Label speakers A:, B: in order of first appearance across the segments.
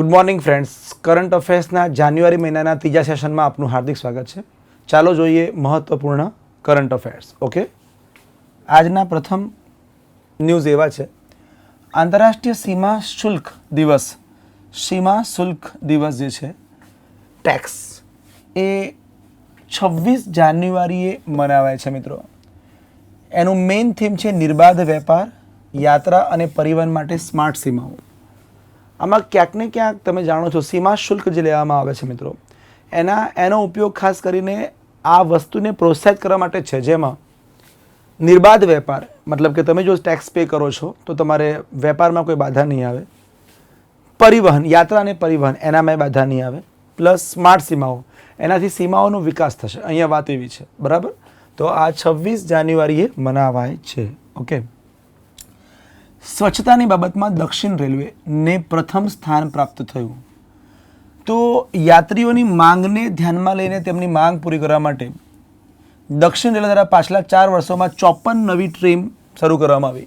A: Good morning friends current અફેર્સના જાન્યુઆરી મહિનાના ત્રીજા સેશનમાં આપનું હાર્દિક સ્વાગત છે. ચાલો જોઈએ મહત્વપૂર્ણ કરંટ અફેર્સ ઓકે આજના પ્રથમ ન્યૂઝ એવા છે. આંતરરાષ્ટ્રીય સીમા શુલ્ક દિવસ. સીમા શુલ્ક દિવસ જે છે ટેક્સ એ છવ્વીસ જાન્યુઆરીએ મનાવાય છે મિત્રો. એનું મેઇન થીમ છે નિર્બાધ વેપાર, યાત્રા અને પરિવહન માટે સ્માર્ટ સીમાઓ. આમાં ક્યાંક ને ક્યાંક તમે જાણો છો, સીમા શુલ્ક જે લેવામાં આવે છે મિત્રો, એના, એનો ઉપયોગ ખાસ કરીને આ વસ્તુને પ્રોત્સાહિત કરવા માટે છે. જેમાં નિર્બાધ વેપાર, મતલબ કે તમે જો ટેક્સ પે કરો છો, તો તમારે વેપારમાં કોઈ બાધા નહીં આવે. પરિવહન, યાત્રા અને પરિવહન, એનામાં બાધા નહીં આવે. પ્લસ સ્માર્ટ સીમાઓ, એનાથી સીમાઓનો વિકાસ થશે. અહીંયા વાત એવી છે. બરાબર? તો આ છવ્વીસ જાન્યુઆરીએ મનાવાય છે. ઓકે સ્વચ્છતાની બાબતમાં દક્ષિણ રેલવેને પ્રથમ સ્થાન પ્રાપ્ત થયું. તો યાત્રીઓની માંગને ધ્યાનમાં લઈને તેમની માંગ પૂરી કરવા માટે દક્ષિણ રેલવે દ્વારા પાછલા ચાર વર્ષોમાં ચોપન નવી ટ્રેન શરૂ કરવામાં આવી.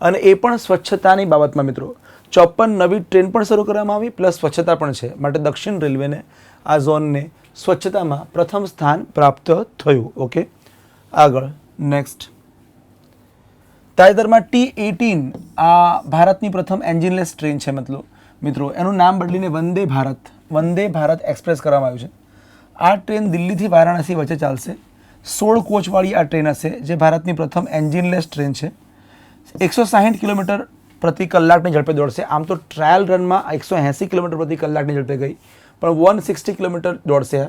A: અને એ પણ સ્વચ્છતાની બાબતમાં મિત્રો. ચોપન નવી ટ્રેન પણ શરૂ કરવામાં આવી, પ્લસ સ્વચ્છતા પણ છે. માટે દક્ષિણ રેલવેને આ ઝોનને સ્વચ્છતામાં પ્રથમ સ્થાન પ્રાપ્ત થયું. ઓકે? આગળ, નેક્સ્ટ. તાજેતરમાં ટી એટીન આ ભારતની પ્રથમ એન્જિનલેસ ટ્રેન છે મતલબ, મિત્રો. એનું નામ બદલીને વંદે ભારત વંદે ભારત એક્સપ્રેસ કરવામાં આવ્યું છે. આ ટ્રેન દિલ્હીથી વારાણસી વચ્ચે ચાલશે. સોળ કોચવાળી આ ટ્રેન હશે, જે ભારતની પ્રથમ એન્જિનલેસ ટ્રેન છે. એકસો સાહીઠ કિલોમીટર પ્રતિ કલાકની ઝડપે દોડશે. આમ તો ટ્રાયલ રનમાં એકસો એંસી કિલોમીટર પ્રતિ કલાકની ઝડપે ગઈ, પણ વન સિક્સટી કિલોમીટર દોડશે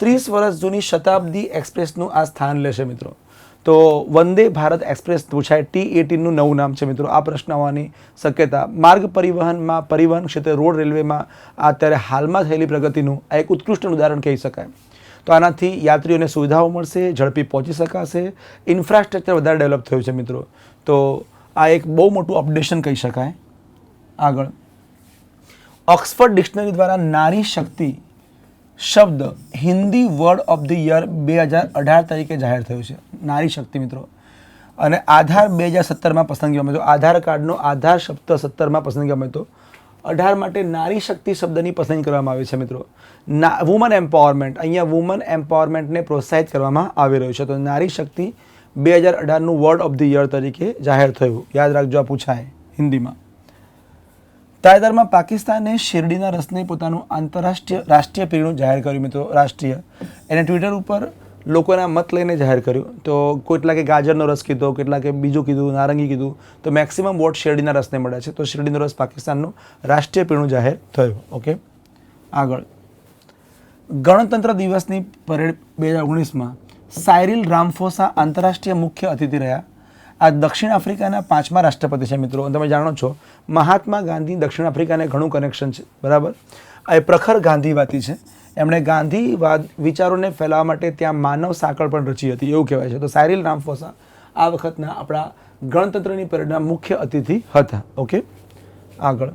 A: ત્રીસ વર્ષ જૂની શતાબ્દી એક્સપ્રેસનું આ સ્થાન લેશે, મિત્રો. તો વંદે ભારત એક્સપ્રેસ પૂછાય. ટી એટીનનું નવું નામ છે મિત્રો. આ પ્રશ્ન આવવાની શક્યતા. માર્ગ પરિવહનમાં પરિવહન ક્ષેત્રે રોડ રેલવેમાં અત્યારે હાલમાં થયેલી પ્રગતિનું આ એક ઉત્કૃષ્ટ ઉદાહરણ કહી શકાય. તો આનાથી યાત્રીઓને સુવિધાઓ મળશે, ઝડપી પહોંચી શકાશે. ઇન્ફ્રાસ્ટ્રક્ચર વધારે ડેવલપ થયું છે મિત્રો. તો આ એક બહુ મોટું અપડેશન કહી શકાય. આગળ. ઓક્સફર્ડ ડિક્શનરી દ્વારા નારી શક્તિ શબ્દ Hindi word of the year બે હજાર અઢાર તરીકે જાહેર થયો છે. નારી શક્તિ મિત્રો. અને આધાર બે હજાર સત્તરમાં પસંદગી આવ્યો હતો આધાર કાર્ડનો આધાર શબ્દ સત્તરમાં પસંદગી આવ્યો હતો અઢાર માટે નારી શક્તિ શબ્દની પસંદગી કરવામાં આવી છે મિત્રો. ના વુમન એમ્પાવરમેન્ટ અહીંયા વુમન એમ્પાવરમેન્ટને પ્રોત્સાહિત કરવામાં આવી રહ્યું છે. તો નારી શક્તિ બે હજાર અઢારનું વર્ડ ઓફ ધ યર તરીકે જાહેર થયું. યાદ રાખજો આ પૂછાય હિન્દીમાં. તાજેતરમાં પાકિસ્તાને શેરડીના રસને પોતાનું આંતરરાષ્ટ્રીય રાષ્ટ્રીય પીણું જાહેર કર્યું, મિત્રો, રાષ્ટ્રીય. એને ટ્વિટર ઉપર લોકોના મત લઈને જાહેર કર્યું. તો કેટલાકે ગાજરનો રસ કીધો, કેટલાકે બીજું કીધું, નારંગી કીધું. તો મેક્સિમમ વોટ શેરડીના રસને મળ્યા છે. તો શેરડીનો રસ પાકિસ્તાનનું રાષ્ટ્રીય પીણું જાહેર થયું. ઓકે આગળ. ગણતંત્ર દિવસની પરેડ બે હજાર ઓગણીસમાં સાયરિલ રામફોસા આંતરરાષ્ટ્રીય મુખ્ય અતિથિ રહ્યા. આ દક્ષિણ આફ્રિકાના પાંચમા રાષ્ટ્રપતિ છે મિત્રો. તમે જાણો છો, મહાત્મા ગાંધી દક્ષિણ આફ્રિકાને ઘણું કનેક્શન છે. બરાબર? આ એ પ્રખર ગાંધીવાદી છે. એમણે ગાંધીવાદ વિચારોને ફેલાવવા માટે ત્યાં માનવ સાંકળ પણ રચી હતી, એવું કહેવાય છે. તો સાયરિલ રામફોસા આ વખતના આપણા ગણતંત્રની પરેડના મુખ્ય અતિથિ હતા. ઓકે? આગળ.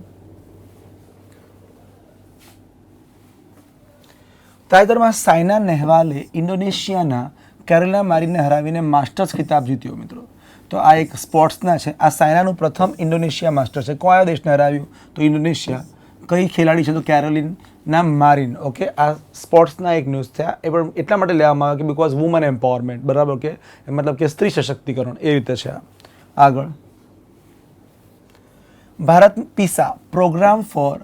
A: તાજેતરમાં સાયના નહેવાલે ઇન્ડોનેશિયાના કેરલા મારીને હરાવીને માસ્ટર્સ ખિતાબ જીત્યો, મિત્રો. તો આ એક સ્પોર્ટ્સના છે. આ સાયનાનું પ્રથમ ઇન્ડોનેશિયા માસ્ટર છે. કયા દેશને હરાવ્યું તો ઇન્ડોનેશિયા. કઈ ખેલાડી છે તો કેરોલિન? ના મારિન, ઓકે? આ સ્પોર્ટ્સના એક ન્યૂઝ થયા એ પણ એટલા માટે લેવામાં આવે કે બિકોઝ વુમન એમ્પાવરમેન્ટ બરાબર કે? મતલબ કે સ્ત્રી સશક્તિકરણ, એ રીતે છે આગળ. Bharat PISA programme for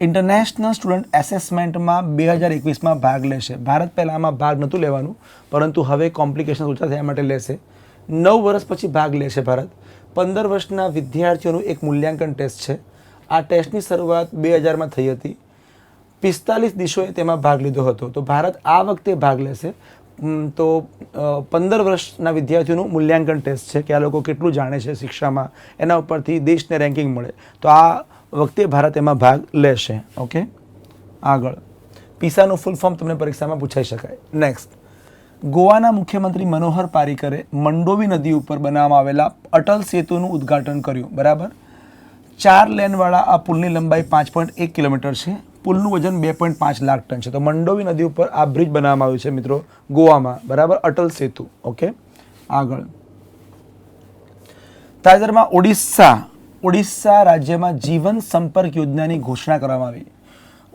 A: international student એસેસમેન્ટમાં બે હજાર એકવીસમાં ભાગ લેશે. ભારત પહેલાં આમાં ભાગ નહોતું લેવાનું, પરંતુ હવે કોમ્પ્લિકેશન ઓછા થયા માટે લેશે. નવ વર્ષ પછી ભાગ લેશે ભારત. પંદર વર્ષના વિદ્યાર્થીઓનું એક મૂલ્યાંકન ટેસ્ટ છે. આ ટેસ્ટની શરૂઆત બે હજારમાં થઈ હતી. પિસ્તાલીસ દેશોએ તેમાં ભાગ લીધો હતો. તો ભારત આ વખતે ભાગ લેશે. તો પંદર વર્ષના વિદ્યાર્થીઓનું મૂલ્યાંકન ટેસ્ટ છે કે આ લોકો કેટલું જાણે છે શિક્ષામાં, એના ઉપરથી દેશને રેન્કિંગ મળે. તો આ વખતે ભારત એમાં ભાગ લેશે. ઓકે? આગળ. પીસાનું ફૂલ ફોર્મ તમને પરીક્ષામાં પૂછાઈ શકાય. નેક્સ્ટ ગોવાના મુખ્યમંત્રી મનોહર પારીકરે મંડોવી નદી ઉપર બનાવવામાં આવેલા અટલ સેતુનું ઉદ્ઘાટન કર્યું, બરાબર? ચાર લેનવાળા આ પુલની લંબાઈ પાંચ પોઈન્ટ એક કિલોમીટર છે, પુલનું વજન બે પોઈન્ટ પાંચ લાખ ટન છે. તો મંડોવી નદી ઉપર આ બ્રિજ બનાવવામાં આવ્યું છે મિત્રો, ગોવામાં, બરાબર? અટલ સેતુ, ઓકે? આગળ. તાજેતરમાં ઓડિશા ઓડિશા રાજ્યમાં જીવન સંપર્ક યોજનાની ઘોષણા કરવામાં આવી.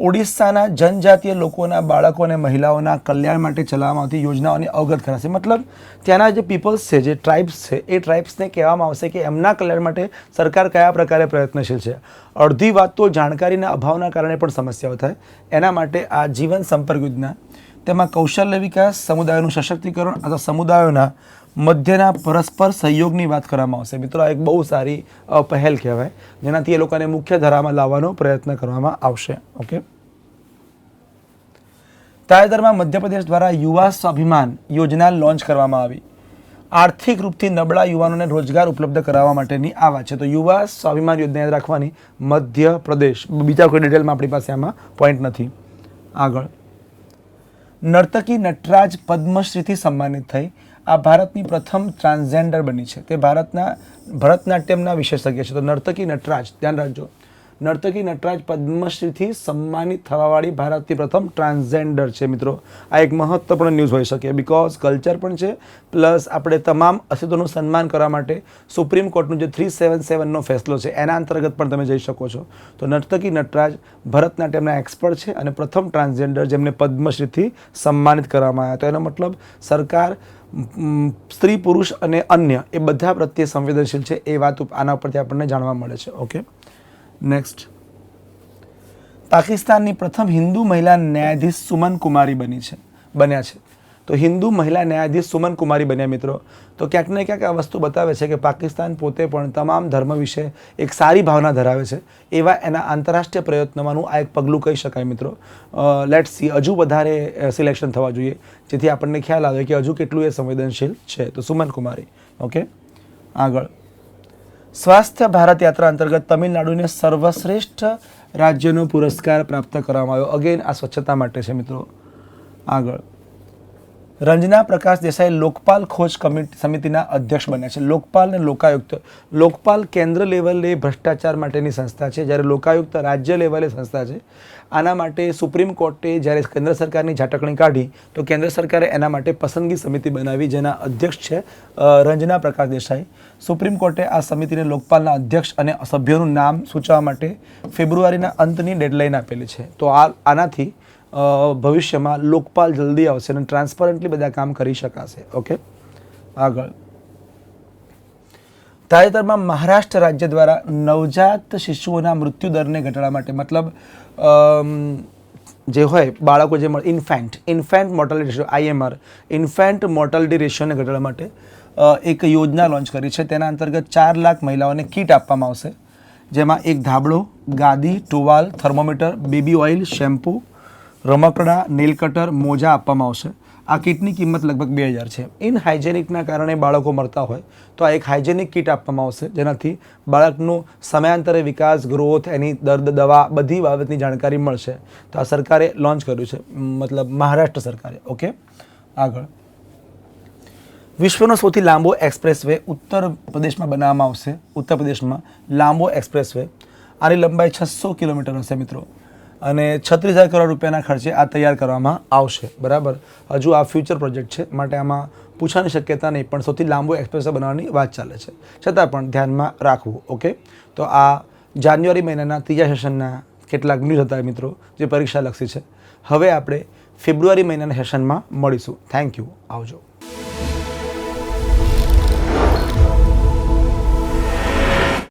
A: ઓડિશાના જનજાતીય લોકોના બાળકો અને મહિલાઓના કલ્યાણ માટે ચલાવવામાં આવતી યોજનાઓને અવગત કરાશે. મતલબ ત્યાંના જે પીપલ્સ છે, જે ટ્રાઇબ્સ છે, એ ટ્રાઇબ્સને કહેવામાં આવશે કે એમના કલ્યાણ માટે સરકાર કયા પ્રકારે પ્રયત્નશીલ છે? અડધી વાત તો જાણકારીના અભાવના કારણે પણ સમસ્યાઓ થાય. એના માટે આ જીવન સંપર્ક યોજના, તેમાં કૌશલ્ય વિકાસ, સમુદાયોનું સશક્તિકરણ અથવા સમુદાયોના મધ્યના પરસ્પર સહયોગની વાત કરવામાં આવશે. મિત્રો, આ એક બહુ સારી પહેલ કહેવાય. જેનાથી એ લોકોને મુખ્ય ધારામાં લાવવાનો પ્રયત્ન કરવામાં આવશે. ઓકે? તાજેતરમાં મધ્યપ્રદેશ દ્વારા યુવા સ્વાભિમાન યોજના લોન્ચ કરવામાં આવી. આર્થિક રૂપથી નબળા યુવાનોને રોજગાર ઉપલબ્ધ કરાવવા માટેની આ વાત છે. તો યુવા સ્વાભિમાન યોજના યાદ રાખવાની મધ્યપ્રદેશ. બીજા કોઈ ડિટેલમાં આપણી પાસે આમાં પોઈન્ટ નથી. આગળ. નર્તકી નટરાજ પદ્મશ્રીથી સન્માનિત થઈ. આ ભારતની પ્રથમ ટ્રાન્સજેન્ડર બની છે. તે ભારતના, ભરતનાટ્યમના વિશેષજ્ઞ છે. તો નર્તકી નટરાજ, ધ્યાન રાખજો. નર્તકી નટરાજ પદ્મશ્રીથી સન્માનિત થવાવાળી ભારતની પ્રથમ ટ્રાન્સજેન્ડર છે મિત્રો. આ એક મહત્વપૂર્ણ ન્યૂઝ હોઈ શકે. બિકોઝ કલ્ચર પણ છે પ્લસ આપણે તમામ અસ્તિત્વનું સન્માન કરવા માટે સુપ્રીમ કોર્ટનું જે થ્રી સેવન સેવનનો ફેસલો છે, એના અંતર્ગત પણ તમે જઈ શકો છો. તો નર્તકી નટરાજ ભરતનાટ્યમના એક્સપર્ટ છે અને પ્રથમ ટ્રાન્સજેન્ડર જેમને પદ્મશ્રીથી સન્માનિત કરવામાં આવ્યા. તો એનો મતલબ સરકાર સ્ત્રી, પુરુષ અને અન્ય એ બધા પ્રત્યે સંવેદનશીલ છે એ વાત આના ઉપરથી આપણને જાણવા મળે છે. ઓકે નેક્સ્ટ પાકિસ્તાનની પ્રથમ હિન્દુ મહિલા ન્યાયાધીશ સુમન કુમારી બની છે બન્યા છે. તો હિન્દુ મહિલા ન્યાયાધીશ સુમન કુમારી બન્યા મિત્રો. તો ક્યાંક ને ક્યાંક આ વસ્તુ બતાવે છે કે પાકિસ્તાન પોતે પણ તમામ ધર્મ વિશે એક સારી ભાવના ધરાવે છે. એવા એના આંતરરાષ્ટ્રીય પ્રયત્નોમાંનું આ એક પગલું કહી શકાય મિત્રો. લેટ સી હજુ વધારે સિલેક્શન થવા જોઈએ. જેથી આપણને ખ્યાલ આવે કે હજુ કેટલું એ સંવેદનશીલ છે. તો સુમન કુમારી ઓકે આગળ. સ્વાસ્થ્ય ભારત યાત્રા અંતર્ગત તમિલનાડુને સર્વશ્રેષ્ઠ રાજ્યનો પુરસ્કાર પ્રાપ્ત કરવામાં આવ્યો. અગેન આ સ્વચ્છતા માટે છે મિત્રો. આગળ. રંજના પ્રકાશ દેસાઈ લોકપાલ ખોજ કમિટી, સમિતિના અધ્યક્ષ બન્યા છે. લોકપાલ અને લોકાયુક્ત, લોકપાલ કેન્દ્ર લેવલે ભ્રષ્ટાચાર માટેની સંસ્થા છે. જ્યારે લોકાયુક્ત રાજ્ય લેવલે સંસ્થા છે. આના માટે સુપ્રીમ કોર્ટે જ્યારે કેન્દ્ર સરકારની ઝાટકણી કાઢી, તો કેન્દ્ર સરકારે એના માટે પસંદગી સમિતિ બનાવી, જેના અધ્યક્ષ છે રંજના પ્રકાશ દેસાઈ. સુપ્રીમ કોર્ટે આ સમિતિને લોકપાલના અધ્યક્ષ અને સભ્યોનું નામ સૂચવવા માટે ફેબ્રુઆરીના અંતની ડેડલાઇન આપેલી છે. તો આ, આનાથી ભવિષ્યમાં લોકપાલ જલ્દી આવશે અને ટ્રાન્સપરન્ટલી બધા કામ કરી શકાશે. ઓકે આગળ. તાજેતરમાં મહારાષ્ટ્ર રાજ્ય દ્વારા નવજાત શિશુઓના મૃત્યુ દરને ઘટાડવા માટે મતલબ જે હોય, બાળકો જે infant infant mortality ratio IMR infant mortality રેશિયોને ઘટાડવા માટે એક યોજના લોન્ચ કરી છે. તેના અંતર્ગત ચાર લાખ મહિલાઓને કીટ આપવામાં આવશે, જેમાં એક ધાબળો, ગાદી, towel, thermometer, baby oil, shampoo રમકડા નીલકટર મોજા આપવામાં આવશે. આ કીટની કિંમત લગભગ બે હજાર છે. ઇન હાઇજેનિકના કારણે બાળકો મરતા હોય, તો આ એક હાઇજેનિક કીટ આપવામાં આવશે, જેનાથી બાળકનું સમયાંતરે વિકાસ, ગ્રોથ, એની દર્દ, દવા બધી બાબતની જાણકારી મળશે. તો આ સરકારે લોન્ચ કર્યું છે મતલબ મહારાષ્ટ્ર સરકારે. ઓકે? આગળ. વિશ્વનો સૌથી લાંબો એક્સપ્રેસ વે ઉત્તર પ્રદેશમાં બનાવવામાં આવશે. ઉત્તર પ્રદેશમાં લાંબો એક્સપ્રેસ વે આની લંબાઈ છસો કિલોમીટર હશે, મિત્રો. અને છત્રીસ હજાર કરોડ રૂપિયાના ખર્ચે આ તૈયાર કરવામાં આવશે. બરાબર? હજુ આ ફ્યુચર પ્રોજેક્ટ છે, માટે આમાં પૂછવાની શક્યતા નહીં, પણ સૌથી લાંબો એક્સપ્રેસ બનાવવાની વાત ચાલે છે. છતાં પણ ધ્યાનમાં રાખવું ઓકે તો આ જાન્યુઆરી મહિનાના ત્રીજા સેશનના કેટલાક ન્યૂઝ હતા મિત્રો, જે પરીક્ષાલક્ષી છે. હવે આપણે ફેબ્રુઆરી મહિનાના સેશનમાં મળીશું. થેન્ક યુ આવજો.